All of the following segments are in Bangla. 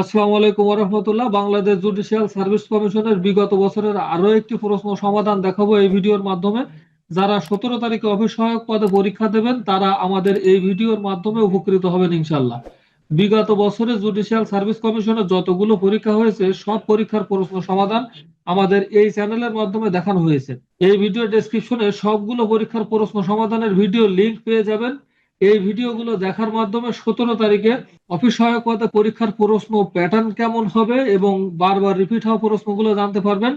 আসসালামু আলাইকুম রহমতুল্লাহ বাংলাদেশ জুডিশিয়াল সার্ভিস কমিশনের বিগত বছরের আরও একটি প্রশ্ন সমাধান দেখাবো এই ভিডিওর মাধ্যমে। যারা সতেরো তারিখে অফিস সহায়ক পদে পরীক্ষা দেবেন, তারা আমাদের এই ভিডিওর মাধ্যমে উপকৃত হবেন ইনশাল্লাহ বিগত বছরে জুডিশিয়াল সার্ভিস কমিশনের যতগুলো পরীক্ষা হয়েছে, সব পরীক্ষার প্রশ্ন সমাধান আমাদের এই চ্যানেলের মাধ্যমে দেখানো হয়েছে। এই ভিডিও ডেসক্রিপশনে সবগুলো পরীক্ষার প্রশ্ন সমাধানের ভিডিও লিংক পেয়ে যাবেন। এই ভিডিওগুলো দেখার মাধ্যমে সতেরো তারিখে অফিস সহায়ক পদে পরীক্ষার প্রশ্ন প্যাটার্ন কেমন হবে এবং বারবার রিপিট হওয়া প্রশ্নগুলো জানতে পারবেন।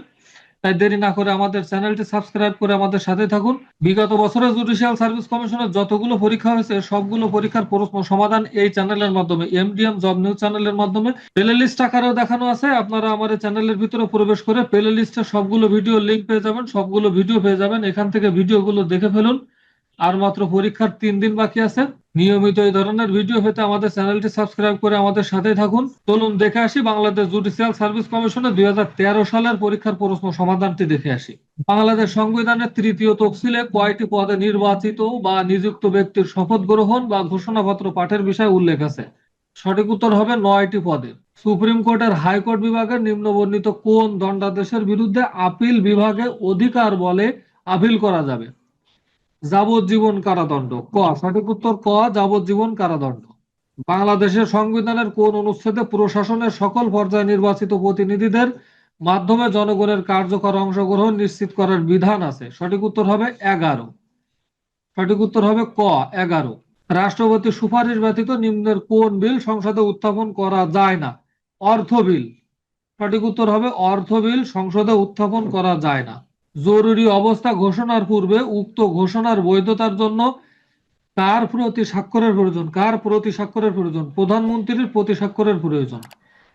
তাই দেরি না করে আমাদের চ্যানেলটি সাবস্ক্রাইব করে আমাদের সাথে থাকুন। বিগত বছরে জুডিশিয়াল সার্ভিস কমিশনের যতগুলো পরীক্ষা হয়েছে, সবগুলো পরীক্ষার প্রশ্ন সমাধান এই চ্যানেলের মাধ্যমে এমডিএম জব নিউজ চ্যানেলের মাধ্যমে। প্লে লিস্ট আকারেও দেখানো আছে, আপনারা আমাদের চ্যানেলের ভিতরে প্রবেশ করে প্লে লিস্টে সবগুলো ভিডিও লিঙ্ক পেয়ে যাবেন, সবগুলো ভিডিও পেয়ে যাবেন, এখান থেকে ভিডিওগুলো দেখে ফেলুন। আর মাত্র পরীক্ষার তিন দিন বাকি আছে। নিয়মিত এই ধরনের ভিডিও পেতে আমাদের চ্যানেলটি সাবস্ক্রাইব করে আমাদের সাথে থাকুন। চলুন দেখে আসি বাংলাদেশ জুডিশিয়াল সার্ভিস কমিশনের দুই হাজার তেরো সালের পরীক্ষার প্রশ্ন সমাধানটি দেখে আসি। বাংলাদেশ সংবিধানের তৃতীয় তফসিলে কয়টি পদে নির্বাচিত বা নিযুক্ত ব্যক্তির শপথ গ্রহণ বা ঘোষণাপত্র পাঠের বিষয়ে উল্লেখ আছে? সঠিক উত্তর হবে নয়টি পদে। সুপ্রিম কোর্টের হাইকোর্ট বিভাগের নিম্নবর্ণিত কোন দণ্ডাদেশের বিরুদ্ধে আপিল বিভাগে অধিকার বলে আপিল করা যাবে? যাবজ্জীবন কারাদণ্ড। ক, সঠিক উত্তর ক, যাবজ্জীবন কারাদণ্ড। বাংলাদেশের সংবিধানের কোন অনুচ্ছেদে প্রশাসনের সকল পর্যায়ে নির্বাচিত প্রতিনিধিদের মাধ্যমে জনগণের কার্যকর অংশগ্রহণ নিশ্চিত করার বিধান আছে। সঠিক উত্তর হবে এগারো। সঠিক উত্তর হবে ক, এগারো। রাষ্ট্রপতি সুপারিশ ব্যতীত নিম্নের কোন বিল সংসদে উত্থাপন করা যায় না? অর্থ বিল। সঠিক উত্তর হবে অর্থ বিল সংসদে উত্থাপন করা যায় না। জরুরি অবস্থা ঘোষণার পূর্বে উক্ত ঘোষণার বৈধতার জন্য কার প্রতি স্বাক্ষরের প্রয়োজন? কার প্রতি স্বাক্ষরের প্রয়োজন? প্রধানমন্ত্রীর প্রতি স্বাক্ষরের প্রয়োজন।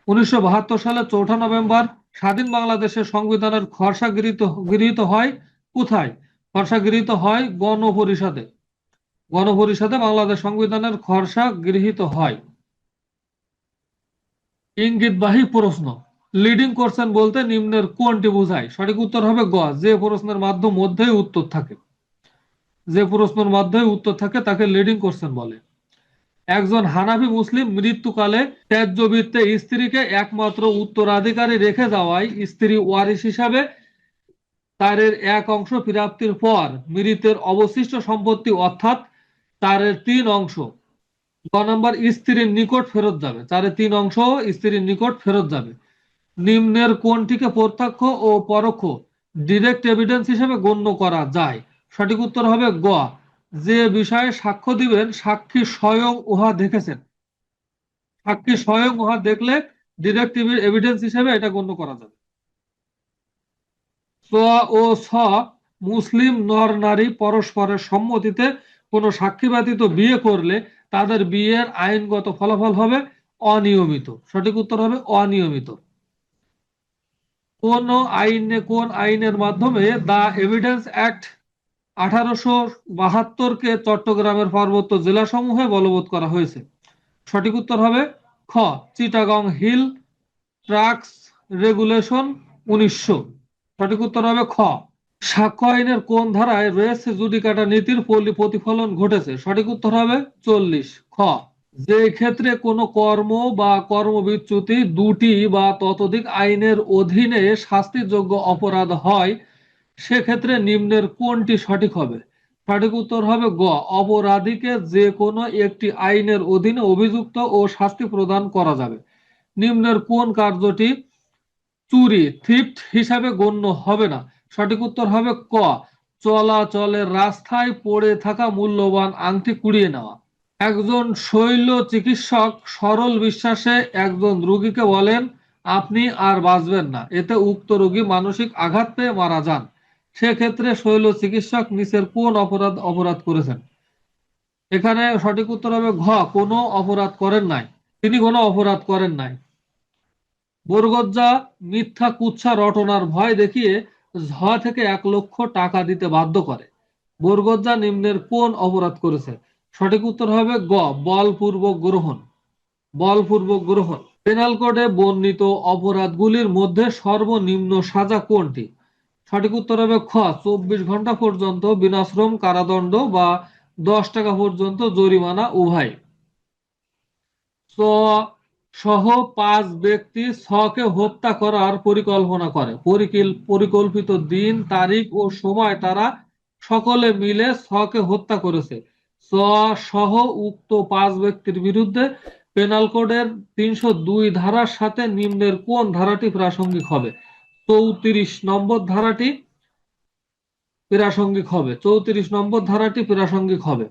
উনিশশো বাহাত্তর সালে চৌঠা নভেম্বর স্বাধীন বাংলাদেশের সংবিধানের খসড়া গৃহীত গৃহীত হয় কোথায়? খসড়া গৃহীত হয় গণপরিষদে। গণপরিষদে বাংলাদেশ সংবিধানের খসড়া গৃহীত হয়। ইঙ্গিতবাহী প্রশ্ন। লিডিং কোশ্চেন বলতে নিম্নের কোনটি বোঝায়? সঠিক উত্তর হবে গ। যে প্রশ্নের মাধ্যম মধ্যেই উত্তর থাকে। যে প্রশ্নের মাধ্যমে উত্তর থাকে, তাকে লিডিং কোশ্চেন বলে। একজন হানাফি মুসলিম মৃত্যুকালে ত্যায্যবৃত্তে স্ত্রীকে একমাত্র উত্তরাধিকারী রেখে যাওয়ায় স্ত্রী ওয়ারিশ হিসাবে তারের এক অংশ প্রাপ্তির পর মৃতের অবশিষ্ট সম্পত্তি অর্থাৎ তারের তিন অংশ। গ নম্বর, স্ত্রীর নিকট ফেরত যাবে। তারের তিন অংশ স্ত্রীর নিকট ফেরত যাবে। নিম্নের কোনটিকে প্রত্যক্ষ ও পরোক্ষ ডিরেক্ট এভিডেন্স হিসেবে গণ্য করা যায়। সঠিক উত্তর হবে গ। যে বিষয়ে সাক্ষ্য দিবেন, সাক্ষী স্বয়ং উহা দেখেছেন। সাক্ষী স্বয়ং উহা দেখলে ডিরেক্ট এভিডেন্স হিসেবে এটা গণ্য করা যাবে। স ও স, মুসলিম, নর, নারী পরস্পরের সম্মতিতে কোনো সাক্ষী ব্যতীত বিয়ে করলে তাদের বিয়ের আইনগত ফলাফল হবে অনিয়মিত। সঠিক উত্তর হবে অনিয়মিত। কোন আইনে, কোন আইনের মাধ্যমে দা এভিডেন্স অ্যাক্ট আঠারোশো বাহাত্তরকে চট্টগ্রামের পার্বত্য জেলাসমূহে বলবৎ করা হয়েছে। সঠিক উত্তর হবে খ, চিটাগং হিল ট্রাক্স রেগুলেশন উনিশশো। সঠিক উত্তর হবে খ, সাক্ষ্য আইনের কোন ধারায় রয়েছে জুডিকাটা নীতির প্রতিফলন ঘটেছে? সঠিক উত্তর হবে চল্লিশ। খ যে ক্ষেত্রে কোনো কর্ম বা কর্মবিচ্যুতি দুটি বা ততোধিক আইনের অধীনে শাস্তিযোগ্য অপরাধ হয়, সেক্ষেত্রে নিম্নের কোনটি সঠিক হবে? সঠিক উত্তর হবে গ, অপরাধীকে যে কোনো একটি আইনের অধীনে অভিযুক্ত ও শাস্তি প্রদান করা যাবে। নিম্নের কোন কার্যটি চুরি, থিফট হিসাবে গণ্য হবে না? সঠিক উত্তর হবে ক, চলাচলের রাস্তায় পড়ে থাকা মূল্যবান আংটি কুড়িয়ে নেওয়া। একজন শৈল চিকিৎসক সরল বিশ্বাসে একজন রোগীকে বলেন, আপনি আর বাঁচবেন না। এতে উক্ত রোগী মানসিক আঘাত পেয়ে মারা যান। সেক্ষেত্রে শৈল চিকিৎসক নিচের কোন অপরাধ অপরাধ করেছেন? এখানে সঠিক উত্তর হবে ঘ, কোনো অপরাধ করেন নাই। তিনি কোনো অপরাধ করেন নাই। বরগজ্জা মিথ্যা কুচ্ছা রটনার ভয় দেখিয়ে ঝ থেকে এক লক্ষ টাকা দিতে বাধ্য করে। বরগজ্জা নিম্নের কোন অপরাধ করেছে? সঠিক উত্তর হবে গ, বলপূর্বক গ্রহণ। বলপূর্বক গ্রহণ। পেনাল কোডে বর্ণিত অপরাধগুলির মধ্যে সর্বনিম্ন সাজা কোনটি? সঠিক উত্তর হবে খ, চব্বিশ ঘণ্টা পর্যন্ত বিনাশ্রম, কারাদণ্ড বা দশ টাকা পর্যন্ত জরিমানা উভয়। সহ পাঁচ ব্যক্তি ছকে হত্যা করার পরিকল্পনা করে। পরিকিল- পরিকল্পিত দিন, তারিখ ও সময় তারা সকলে মিলে ছকে হত্যা করেছে। সহ উক্ত পাঁচ ব্যক্তির বিরুদ্ধে পেনাল কোডের তিনশো দুই ধারার সাথে নিম্নের কোন ধারাটি প্রাসঙ্গিক হবে? চৌত্রিশ নম্বর ধারাটি প্রাসঙ্গিক হবে। চৌত্রিশ নম্বর ধারাটি প্রাসঙ্গিক হবে।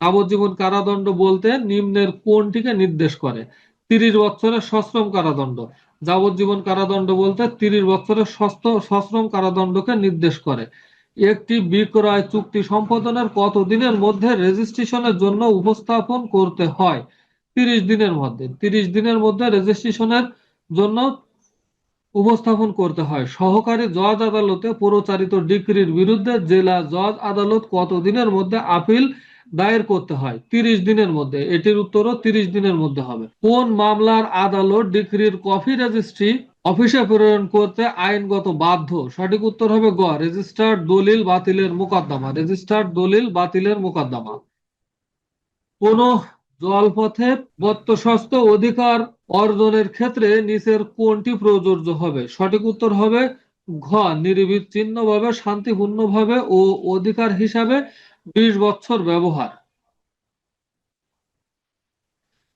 যাবজ্জীবন কারাদণ্ড বলতে নিম্নের কোনটিকে নির্দেশ করে? তিরিশ বছরের সশ্রম কারাদণ্ড। যাবজ্জীবন কারাদণ্ড বলতে তিরিশ বছরের সশ্রম কারাদণ্ডকে নির্দেশ করে। একটি বিক্রয় চুক্তি সম্পাদনের কতদিনের মধ্যে রেজিস্ট্রেশনের জন্য উপস্থাপন করতে হয়? তিরিশ দিনের মধ্যে। তিরিশ দিনের মধ্যে রেজিস্ট্রেশনের জন্য উপস্থাপন করতে হয়। সহকারী জজ আদালতে প্রচারিত ডিক্রির বিরুদ্ধে জেলা জজ আদালত কতদিনের মধ্যে আপিল দায়ের করতে হয় তিরিশ দিনের মধ্যে। এটির উত্তরও তিরিশ দিনের মধ্যে হবে। কোন মামলার আদালত ডিক্রির কপি রেজিস্ট্রি অফিসে প্রেরণ করতে আইনগত বাধ্য? সঠিক উত্তর হবে গ, রেজিস্টার্ড দলিল বাতিলের মোকদ্দমা। রেজিস্টার্ড দলিল বাতিলের মোকদ্দমা। কোন জলপথে বত্তশস্ত অধিকার অর্জনের ক্ষেত্রে নিচের কোনটি প্রযোজ্য হবে? সঠিক উত্তর হবে ঘ, নির্বিচ্ছিন্নভাবে, শান্তিপূর্ণভাবে ও অধিকার হিসাবে বিশ বছর ব্যবহার।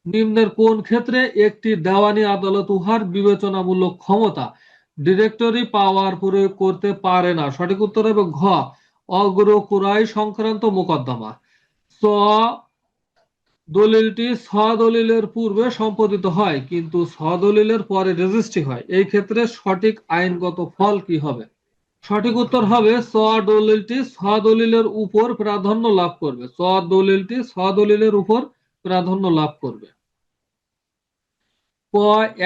নিম্নের কোন ক্ষেত্রে একটি দেওয়ানি আদালত উহার বিবেচনামূলক ক্ষমতা ডিরেক্টরি পাওয়ার প্রয়োগ করতে পারে না? সঠিক উত্তর হবে ঘ অগ্রকুরাই সংক্রান্ত মোকদ্দমা। স, দলিলটি স্বদলিলের পূর্বে সম্পাদিত হয়, কিন্তু স্বদলিলের পরে রেজিস্ট্রি হয়। এই ক্ষেত্রে সঠিক আইনগত ফল কি হবে? সঠিক উত্তর হবে স্বদলিলটি স্বদলিলের উপর প্রাধান্য লাভ করবে। স্বদলিলটি স্বদলিলের উপর প্রাধান্য লাভ করবে।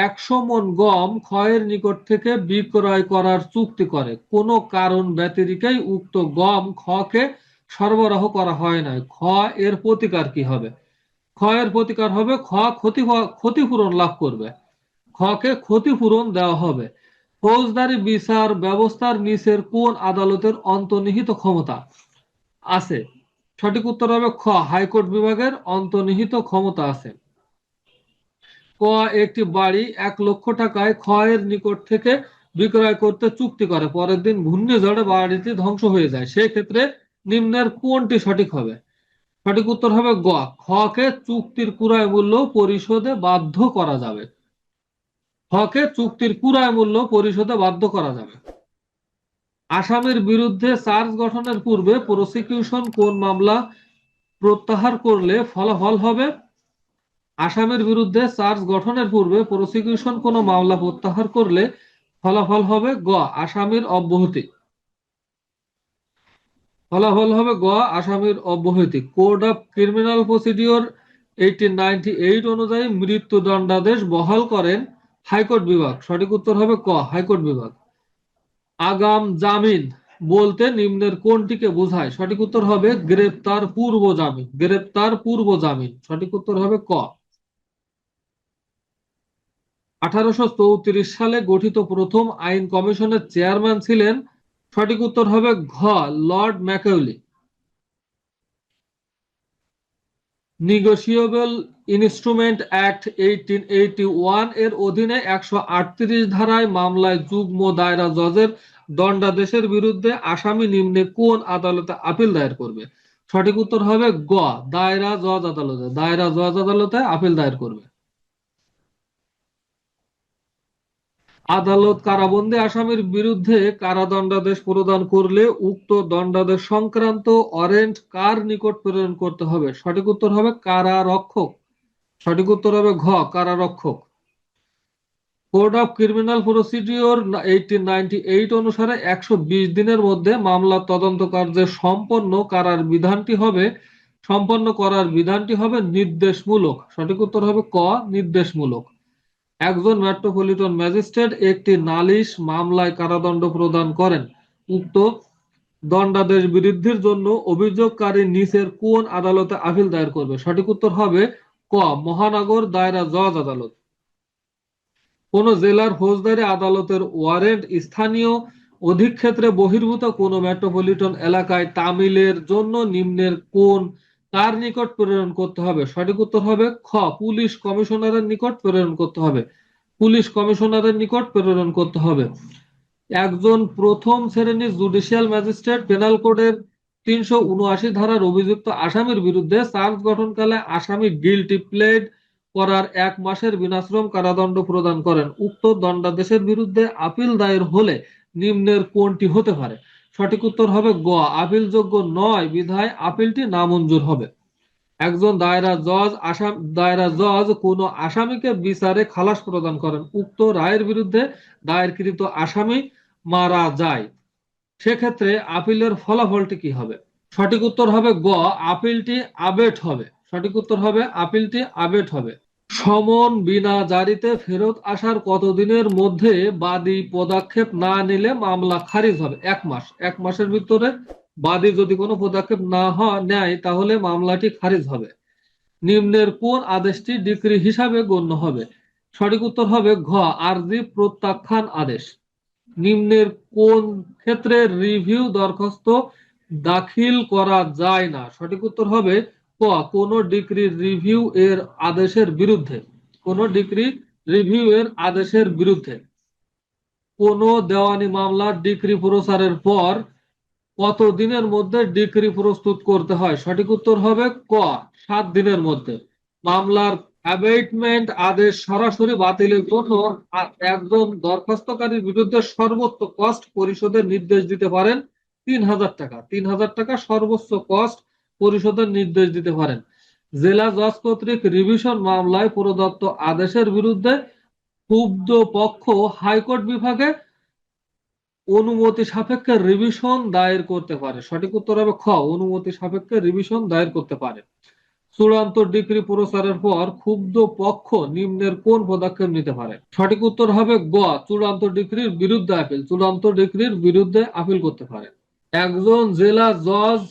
একশো মন গম ক্ষয়ের নিকট থেকে বিক্রয় করার চুক্তি করে। কোনো কারণ ব্যতিরিকেই উক্ত গম খকে সরবরাহ করা হয় নাই। খ, এর প্রতিকার কি হবে? ক্ষয়ের প্রতিকার হবে খ ক্ষতি ক্ষতিপূরণ লাভ করবে। খকে ক্ষতিপূরণ দেওয়া হবে। ফৌজদারি বিচার ব্যবস্থার নিচের কোন আদালতের অন্তর্নিহিত ক্ষমতা? আছে। সঠিক উত্তর হবে খ, হাইকোর্ট বিভাগের অন্তর্নিহিত ক্ষমতা আছে। ক, একটি বাড়ি এক লক্ষ টাকায় ক্ষয়ের নিকট থেকে বিক্রয় করতে চুক্তি করে। পরের দিন ঘূর্ণিঝড়ে বাড়িটি ধ্বংস হয়ে যায়। সেক্ষেত্রে নিম্নের কোনটি সঠিক হবে? সঠিক উত্তর হবে গ। খকে চুক্তির কুরায় মূল্য পরিশোধে বাধ্য করা যাবে। হকে চুক্তির পুরায় মূল্য পরিশোধে বাধ্য করা যাবে। আসামের বিরুদ্ধে চার্জ গঠনের পূর্বে প্রসিকিউশন কোন মামলা প্রত্যাহার করলে ফলাফল হবে? আসামের বিরুদ্ধে চার্জ গঠনের পূর্বে প্রসিকিউশন কোন মামলা প্রত্যাহার করলে ফলাফল হবে? গ, আসামির অব্যাহতি। ফলাফল হবে গ, আসামির অব্যাহতি। Code of criminal procedure eighteen ninety eight অনুযায়ী মৃত্যুদণ্ডাদেশ বহাল করেন হাইকোর্ট বিভাগ। সঠিক উত্তর হবে ক, হাইকোর্ট বিভাগ। আগাম জামিন বলতে নিম্নের কোনটিকে বোঝায়? সঠিক উত্তর হবে গ্রেপ্তার পূর্ব জামিন। গ্রেপ্তার পূর্ব জামিন। সঠিক উত্তর হবে ক। আঠারোশো চৌত্রিশ সালে গঠিত প্রথম আইন কমিশনের চেয়ারম্যান ছিলেন। সঠিক উত্তর হবে ঘ, lord Macaulay negotiable instrument act eighteen eighty ওয়ানের অধীনে একশো আটত্রিশ ধারায় মামলায় যুগ্ম দায়রা জজের দণ্ডাদেশের বিরুদ্ধে আসামি নিম্নে কোন আদালতে আপিল দায়ের করবে? সঠিক উত্তর হবে গ, দায়রা জজ আদালতে। দায়রা জজ আদালতে আপিল দায়ের করবে। আদালত কারাবন্দী আসামির বিরুদ্ধে কারাদণ্ডাদেশ প্রদান করলে উক্ত দণ্ডাদেশ সংক্রান্ত ওয়ারেন্ট কার নিকট প্রেরণ করতে হবে? সঠিক উত্তর হবে কারারক্ষক। সঠিক উত্তর হবে ঘ, কারারক্ষক। Code of criminal procedure eighteen eight অনুসারে একশো বিশ দিনের মধ্যে মামলা তদন্ত কার্যে সম্পন্ন করার বিধানটি হবে, সম্পন্ন করার বিধানটি হবে নির্দেশমূলক। সঠিক উত্তর হবে ক, নির্দেশমূলক। একজন মেট্রোপলিটন ম্যাজিস্ট্রেট একটি নালিশ মামলায় কারাদণ্ড প্রদান করেন। উক্ত দণ্ডাদেশ বৃদ্ধির জন্য অভিযোগকারী নিচের কোন আদালতে আপিল দায়ের করবে? সঠিক উত্তর হবে ক, মহানগর দায়রা জজ আদালত। কোন জেলার ফৌজদারি আদালতের ওয়ারেন্ট স্থানীয় অধিক্ষেত্রে বহির্ভূত কোন মেট্রোপলিটন এলাকায় তামিলের জন্য নিম্নের কোন কার নিকট প্রেরণ করতে হবে। সঠিক উত্তর হবে খ, পুলিশ কমিশনারের নিকট প্রেরণ করতে হবে। পুলিশ কমিশনারের নিকট প্রেরণ করতে হবে। একজন প্রথম শ্রেণির জুডিশিয়াল ম্যাজিস্ট্রেট পেনাল কোডের তিনশো উনআশি ধারার অভিযুক্ত আসামির বিরুদ্ধে চার্জ গঠনকালে আসামি গিলটি প্লেড করার এক মাসের বিনাশ্রম কারাদণ্ড প্রদান করেন। উক্ত দণ্ডাদেশের বিরুদ্ধে আপিল দায়ের হলে নিম্নের কোনটি হতে পারে? সঠিক উত্তর হবে গ, আপিলযোগ্য নয়, বিধায় আপিলটি নামঞ্জুর হবে। একজন দায়রা জজ, আসাম দায়রা জজ কোনো আসামিকে বিচারে খালাস প্রদান করেন। উক্ত রায়ের বিরুদ্ধে দায়েরকৃত আসামি মারা যায়। সেক্ষেত্রে আপিলের ফলাফলটি কি হবে? সঠিক উত্তর হবে গ, আপিলটি আবেট হবে। সঠিক উত্তর হবে, আপিলটি আবেট হবে। সমন বিনা জারিতে ফেরত আসার কতদিনের মধ্যে বাদী পদক্ষেপ না নিলে মামলা খারিজ হবে? এক মাস। এক মাসের ভিতরে বাদী যদি কোনো পদক্ষেপ না নেয়, তাহলে মামলাটি খারিজ হবে। নিম্নের কোন আদেশটি ডিক্রি হিসাবে গণ্য হবে? সঠিক উত্তর হবে ঘ, আরজি প্রত্যাখ্যান আদেশ। নিম্নের কোন ক্ষেত্রে রিভিউ দরখাস্ত দাখিল করা যায় না? সঠিক উত্তর হবে ক কোন ডিগ্রি রিভিউ এর আদেশের বিরুদ্ধে, কোন ডিগ্রি রিভিউ এর আদেশের বিরুদ্ধে কোন দেওয়ানি মামলার ডিগ্রি প্রচারের পর কত দিনের মধ্যে ডিগ্রি প্রস্তুত করতে হয়? সঠিক উত্তর হবে ক, সাত দিনের মধ্যে। মামলার অ্যাবেটমেন্ট আদেশ সরাসরি বাতিলের জন্য একজন দরখাস্তকারীর বিরুদ্ধে সর্বোচ্চ কস্ট পরিশোধের নির্দেশ দিতে পারেন তিন হাজার টাকা। তিন হাজার টাকা সর্বোচ্চ কস্ট পরিশোধের নির্দেশ দিতে পারেন। জেলা জজ কর্তৃক রিভিশন মামলায় প্রদত্ত আদেশের বিরুদ্ধে ক্ষুব্ধ পক্ষ হাইকোর্ট বিভাগে অনুমতি সাপেক্ষে রিভিশন দায়ের করতে পারে। সঠিক উত্তর হবে খ, অনুমতি সাপেক্ষে রিভিশন দায়ের করতে পারে। চূড়ান্ত ডিগ্রি প্রচারের পর ক্ষুব্ধ পক্ষ নিম্নের কোন পদক্ষেপ নিতে পারে? সঠিক উত্তর হবে গ, চূড়ান্ত ডিগ্রির বিরুদ্ধে আপিল। চূড়ান্ত ডিগ্রির বিরুদ্ধে আপিল করতে পারে। একজন জেলা জজ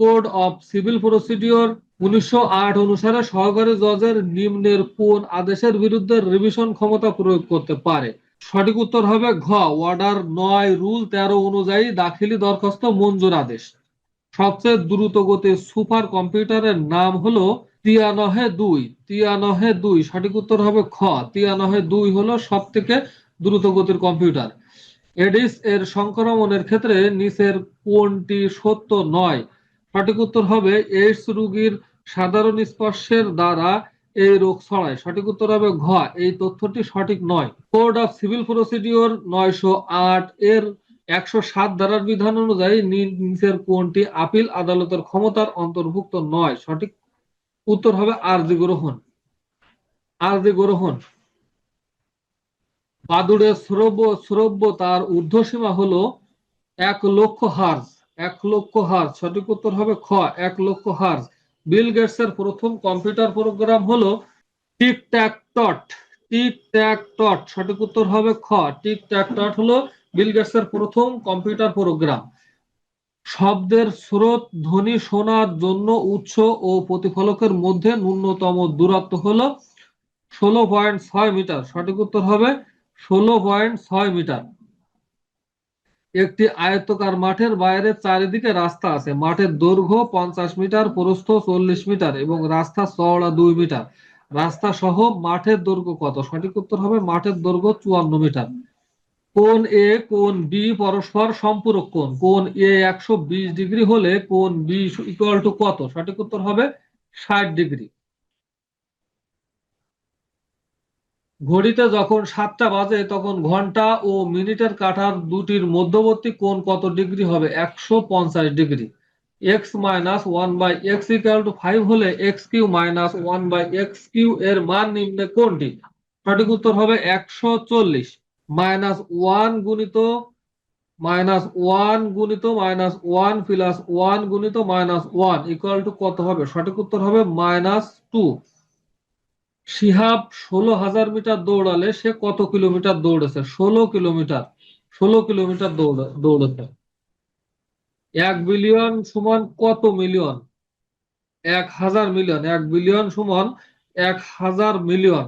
কোড অফ সিভিল প্রসিডিওর উনিশশো আট অনুসারে সহকারী জজের নিম্নের কোন আদেশের বিরুদ্ধে রিভিশন ক্ষমতা প্রয়োগ করতে পারে? সঠিক উত্তর হবে ঘ, অর্ডার নয়, রুল তেরো অনুযায়ী দাখিলি দরখাস্ত মঞ্জুর আদেশ। সবচেয়ে দ্রুত গতির সুপার কম্পিউটারের নাম হলো তিয়ানহে দুই তিয়ানহে দুই। সঠিক উত্তর হবে খ, তিয়ানহে দুই হলো সব থেকে দ্রুত গতির কম্পিউটার। এডিস এর সংক্রমণের ক্ষেত্রে নিচের কোনটি সত্য নয়? সঠিক উত্তর হবে এইডস রোগীর সাধারণ স্পর্শের দ্বারা এই রোগ ছড়ায়। সঠিক উত্তর হবে ঘ। এই তথ্যটি সঠিক নয়। কোড অফ সিভিল প্রসিডিওর নয়শো আট এর একশো সাত ধারার বিধান অনুযায়ী নিচের কোনটি আপিল আদালতের ক্ষমতার অন্তর্ভুক্ত নয়। সঠিক উত্তর হবে আরজি গ্রহণ। আরজি গ্রহণ। বাদুড়ের শ্রব্য শ্রব্য তার ঊর্ধ্বসীমা হলো এক লক্ষ হার্জ। এক লক্ষ হার্জ সঠিক উত্তর হবে খ, এক লক্ষ হার্জ বিল গেটস এর প্রথম কম্পিউটার প্রোগ্রাম হলো tic tac toe. Tic tac toe, সঠিক উত্তর হবে খ। টিক ট্যাক টট হলো বিল গেটস এর প্রথম কম্পিউটার প্রোগ্রাম শব্দের স্রোত, ধ্বনি শোনার জন্য উৎস ও প্রতিফলকের মধ্যে ন্যূনতম দূরত্ব হলো ষোলো পয়েন্ট ছয় মিটার। সঠিক উত্তর হবে ষোলো পয়েন্ট ছয় মিটার। একটি আয়তকার মাঠের বাইরে চারিদিকে রাস্তা আছে। মাঠের দৈর্ঘ্য পঞ্চাশ মিটার, প্রস্থ চল্লিশ মিটার এবং রাস্তা চওড়া দুই মিটার। রাস্তা সহ মাঠের দৈর্ঘ্য কত? সঠিক উত্তর হবে মাঠের দৈর্ঘ্য চুয়ান্ন মিটার। কোন এ কোন বি পরস্পর সম্পূরক কোণ। কোন এ একশো বিশ ডিগ্রি হলে কোন বি ইকুয়াল টু কত? সঠিক উত্তর হবে ষাট ডিগ্রি। ঘড়িতে যখন সাতটা বাজে, তখন ঘণ্টা ও মিনিটের কাঁটার দুটির মধ্যবর্তী কোণ কত ডিগ্রি হবে? একশো পঞ্চাশ degree. X minus one by X equal to five হলে X cube minus one by X cube এর মান নিম্নে কোনটি? সঠিক উত্তর হবে একশো চল্লিশ। মাইনাস ওয়ান গুণিত মাইনাস ওয়ান গুণিত মাইনাস ওয়ান প্লাস ওয়ান গুণিত মাইনাস ওয়ান ইকুয়াল টু কত হবে? সঠিক উত্তর হবে মাইনাস টু শিহাব ষোলো হাজার মিটার দৌড়ালে সে কত কিলোমিটার দৌড়েছে? ষোলো কিলোমিটার ষোলো কিলোমিটার দৌড়, দৌড়েছে। এক বিলিয়ন সমান কত মিলিয়ন এক হাজার মিলিয়ন এক বিলিয়ন সমান এক হাজার মিলিয়ন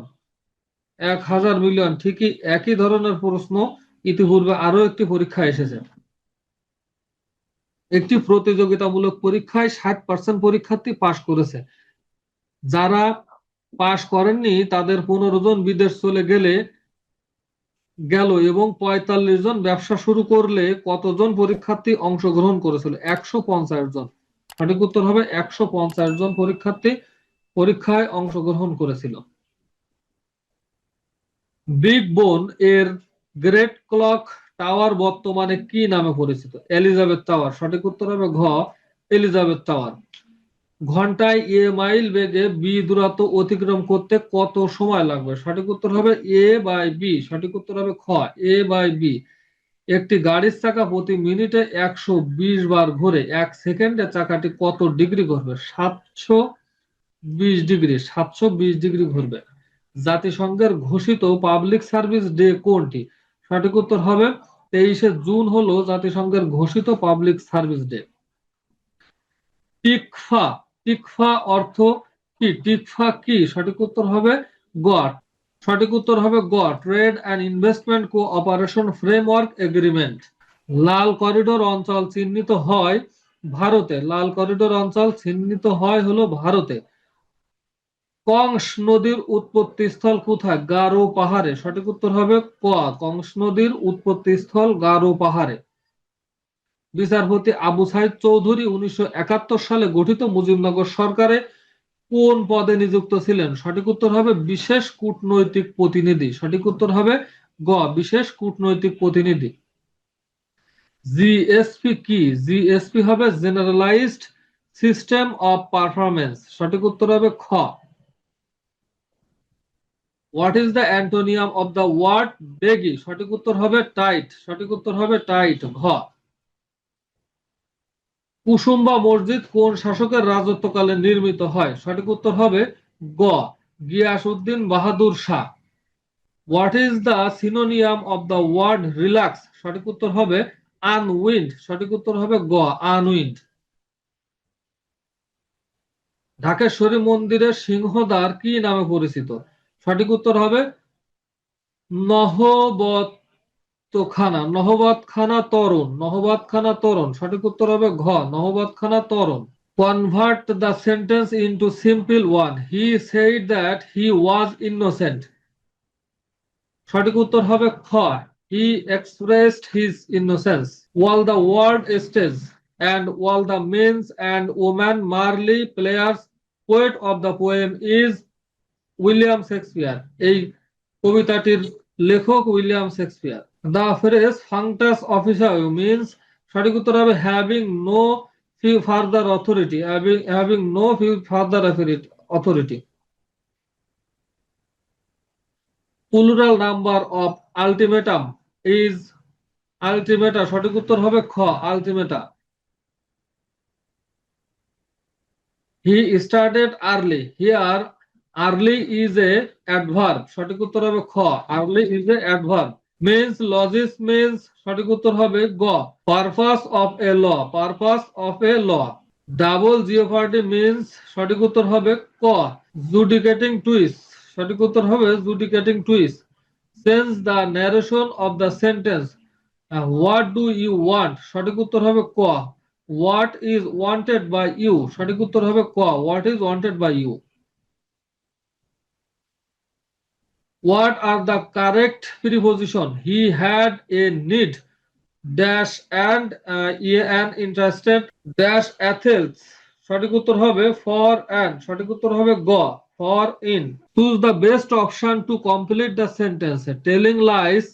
এক হাজার মিলিয়ন ঠিকই একই ধরনের প্রশ্ন ইতিপূর্বে আরও একটি পরীক্ষা এসেছে। একটি প্রতিযোগিতামূলক পরীক্ষায় ষাট পার্সেন্ট পরীক্ষার্থী পাশ করেছে। যারা পাশ করেননি, তাদের পনেরো জন বিদেশ চলে গেলে গেল এবং পঁয়তাল্লিশ জন ব্যবসা শুরু করলে কতজন পরীক্ষার্থী অংশগ্রহণ করেছিল? একশো পঞ্চাশ জন। সঠিক উত্তর হবে একশো পঞ্চাশ জন পরীক্ষার্থী পরীক্ষায় অংশগ্রহণ করেছিল। বিগ বোন এর গ্রেট ক্লক টাওয়ার বর্তমানে কি নামে পরিচিত? Elizabeth tower. সঠিক উত্তর হবে ঘ, এলিজাবেথ টাওয়ার। ঘন্টায় এ মাইল বেগে বি দূরত্ব অতিক্রম করতে কত সময় লাগবে? সঠিক উত্তর হবে এ বাই বি সঠিক উত্তর হবে খ এ বাই বি একটি গাড়ির চাকা প্রতি মিনিটে একশো বিশ বার ঘুরে, এক সেকেন্ডে চাকাটি কত ডিগ্রি ঘুরবে? সাতশো বিশ ডিগ্রি, সাতশো বিশ ডিগ্রি ঘুরবে। জাতিসংঘের ঘোষিত পাবলিক সার্ভিস ডে কোনটি? সঠিক উত্তর হবে তেইশে জুন হলো জাতিসংঘের ঘোষিত public service day. TICFA TICFA অর্থ কি? টিকফা কি? সঠিক উত্তর হবে গট সঠিক উত্তর হবে গ trade and investment cooperation framework agreement. Lal corridor অঞ্চল চিহ্নিত হয় ভারতে। লাল করিডোর অঞ্চল চিহ্নিত হয় হলো ভারতে। কংস নদীর উৎপত্তি স্থল কোথায়? গারো পাহাড়ে। সঠিক উত্তর হবে ক। কংস নদীর উৎপত্তি স্থল গারো পাহাড়ে। বিচারপতি আবু সাইদ চৌধুরী উনিশশো একাত্তর সালে গঠিত মুজিবনগর সরকারে কোন পদে নিযুক্ত ছিলেন? সঠিক উত্তর হবে বিশেষ কূটনৈতিক প্রতিনিধি। সঠিক উত্তর হবে গ, বিশেষ কূটনৈতিক প্রতিনিধি। জিএসপি কি? জিএসপি হবে জেনারেলাইজড সিস্টেম অফ পারফরমেন্স সঠিক উত্তর হবে খ। What is the antonym of the word? Baggy. সঠিক উত্তর হবে টাইট। সঠিক উত্তর হবে টাইট। ঘ। কুসুম্বা মসজিদ কোন শাসকের রাজত্বকালে নির্মিত হয়? সঠিক উত্তর হবে গ, Giasuddin Bahadur Shah. What is the synonym of the word relax সঠিক উত্তর হবে আনউইন্ড সঠিক উত্তর হবে গ আনউইন্ড ঢাকেশ্বরী মন্দিরের সিংহদ্বার কি নামে পরিচিত? সঠিক উত্তর হবে নহবত খানা নহবাত খানা তরুণ নহবাত খানা তরুণ, সঠিক উত্তর হবে ঘ নহবাত খানা তরুণ। Convert the sentence into simple one he said that he was innocent সঠিক উত্তর হবে খ। He expressed his innocence all the world stage and all the men's and woman marley players, poet of the poem is William Shakespeare এই কবিতাটির লেখক William Shakespeare. The phrase functus officer means সঠিক উত্তর হবে having no further authority having no further authority plural number of ultimatum is ultimata সঠিক উত্তর হবে খ ultimata he started early here early is a adverb সঠিক উত্তর হবে খ। Early is a adverb means lodges means সঠিক উত্তর হবে গ। Purpose of a law purpose of a law double jeopardy means সঠিক উত্তর হবে ক। জুডিকেটিং টুইস সঠিক উত্তর হবে judicating twice change the narration of the sentence what do you want সঠিক উত্তর হবে ক। What is wanted by you সঠিক উত্তর হবে ক। What is wanted by you what are the correct preposition he had a need dash and uh, an interested dash athletes সঠিক উত্তর হবে for and সঠিক উত্তর হবে গ for in choose the best option to complete the sentence telling lies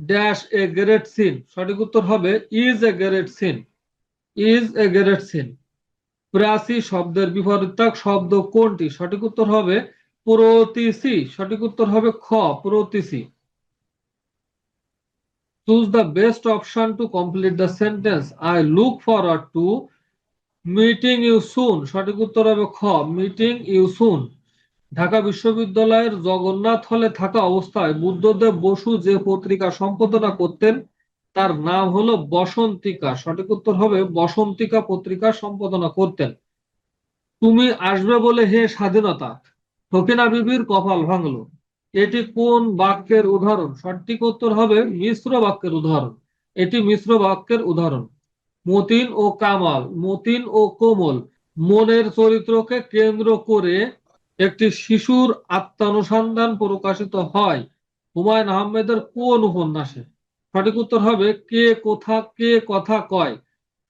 dash a great sin সঠিক উত্তর হবে is a great sin is a great sin প্রাসী শব্দের বিপরীতাক শব্দ কোনটি সঠিক উত্তর হবে প্রতিসি, সঠিক উত্তর হবে খ, প্রতিসি। Choose the best option to complete the sentence I look forward to meeting you soon সঠিক উত্তর হবে খ মিটিং ইউ সুন ঢাকা বিশ্ববিদ্যালয়ের জগন্নাথ হলে থাকা অবস্থায় বুদ্ধদেব বসু যে পত্রিকা সম্পাদনা করতেন, তার নাম হলো বসন্তিকা। সঠিক উত্তর হবে বসন্তিকা পত্রিকা সম্পাদনা করতেন। তুমি আসবে বলে হে স্বাধীনতা। ফকিনা বিবির কপাল ভাঙলো। এটি কোন বাক্যের উদাহরণ? সঠিক উত্তর হবে মিশ্র বাক্যের উদাহরণ। এটি মিশ্র বাক্যের উদাহরণ। মতিন ও কামাল, মতিন ও কোমল মনের চরিত্রকে কেন্দ্র করে একটি শিশুর আত্মানুসন্ধান প্রকাশিত হয়। হুমায়ুন আহমেদের কোন উপন্যাসে? সঠিক উত্তর হবে কে, কোথা, কে, কথা, কয়।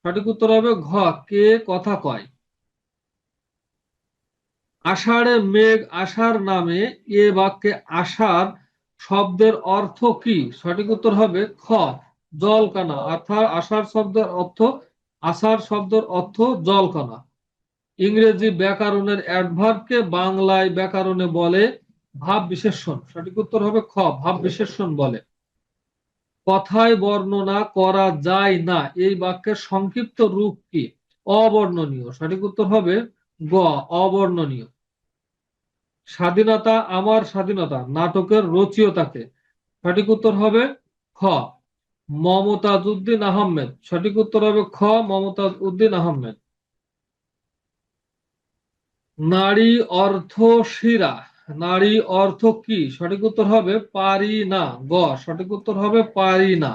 সঠিক উত্তর হবে ঘ, কে, কথা, কয়। আষাঢ়ে মেঘ, আষাঢ় নামে এ বাক্যে আষাঢ় শব্দের অর্থ কি? সঠিক উত্তর হবে খ, জলকানা। অর্থাৎ আষাঢ় শব্দের অর্থ, আষাঢ় শব্দের অর্থ জলকানা। ইংরেজি ব্যাকরণের অ্যাডভার্বকে বাংলায় ব্যাকরণে বলে ভাব বিশেষণ। সঠিক উত্তর হবে খ, ভাব বিশেষণ বলে। কথায় বর্ণনা করা যায় না। এই বাক্যের সংক্ষিপ্ত রূপ কি? অবর্ণনীয়। সঠিক উত্তর হবে গ, অবর্ণনীয়। স্বাধীনতা আমার স্বাধীনতা, নাটকের রচিয়তাকে। সঠিক উত্তর হবে খ মমতাজ উদ্দিন আহমেদ। সঠিক উত্তর হবে খ মমতাজ উদ্দিন আহমেদ। নারী অর্থ শিরা। নারী অর্থ কি? সঠিক উত্তর হবে পারি না গ, সঠিক উত্তর হবে পারি না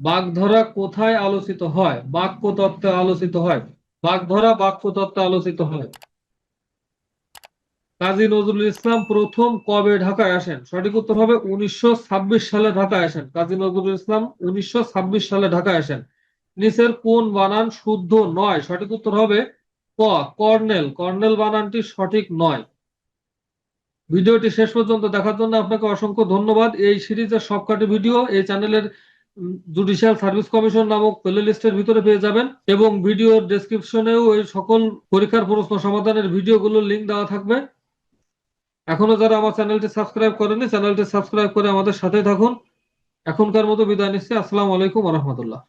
বাগধরা কোথায় আলোচিত হয়? বাক্য তত্ত্বে আলোচিত হয়। বাগধরা বাক্য তত্ত্বে আলোচিত হয়। কাজী নজরুল ইসলাম প্রথম কবে ঢাকায় আসেন? সঠিক উত্তর হবে উনিশশো ছাব্বিশ সালে ঢাকায় আসেন। কাজী নজরুল ইসলাম উনিশশো ছাব্বিশ সালে ঢাকায় আসেন। নিচের কোন বানান শুদ্ধ নয়? সঠিক উত্তর হবে ক, কর্নেল। কর্নেল বানানটি সঠিক নয়। ভিডিওটি শেষ পর্যন্ত দেখার জন্য আপনাকে অসংখ্য ধন্যবাদ। এই সিরিজের সবকটি ভিডিও এই চ্যানেলের জুডিশিয়াল সার্ভিস কমিশন নামক প্লে লিস্টের ভিতরে পেয়ে যাবেন এবং ভিডিওর ডেসক্রিপশনেও এই সকল পরীক্ষার প্রশ্ন সমাধানের ভিডিওগুলোর লিঙ্ক দেওয়া থাকবে। এখনও যারা আমার চ্যানেলটি সাবস্ক্রাইব করেনি চ্যানেলটি সাবস্ক্রাইব করে আমাদের সাথে থাকুন। এখনকার মতো বিদায় নিচ্ছি। আসসালামু আলাইকুম রহমতুল্লাহ।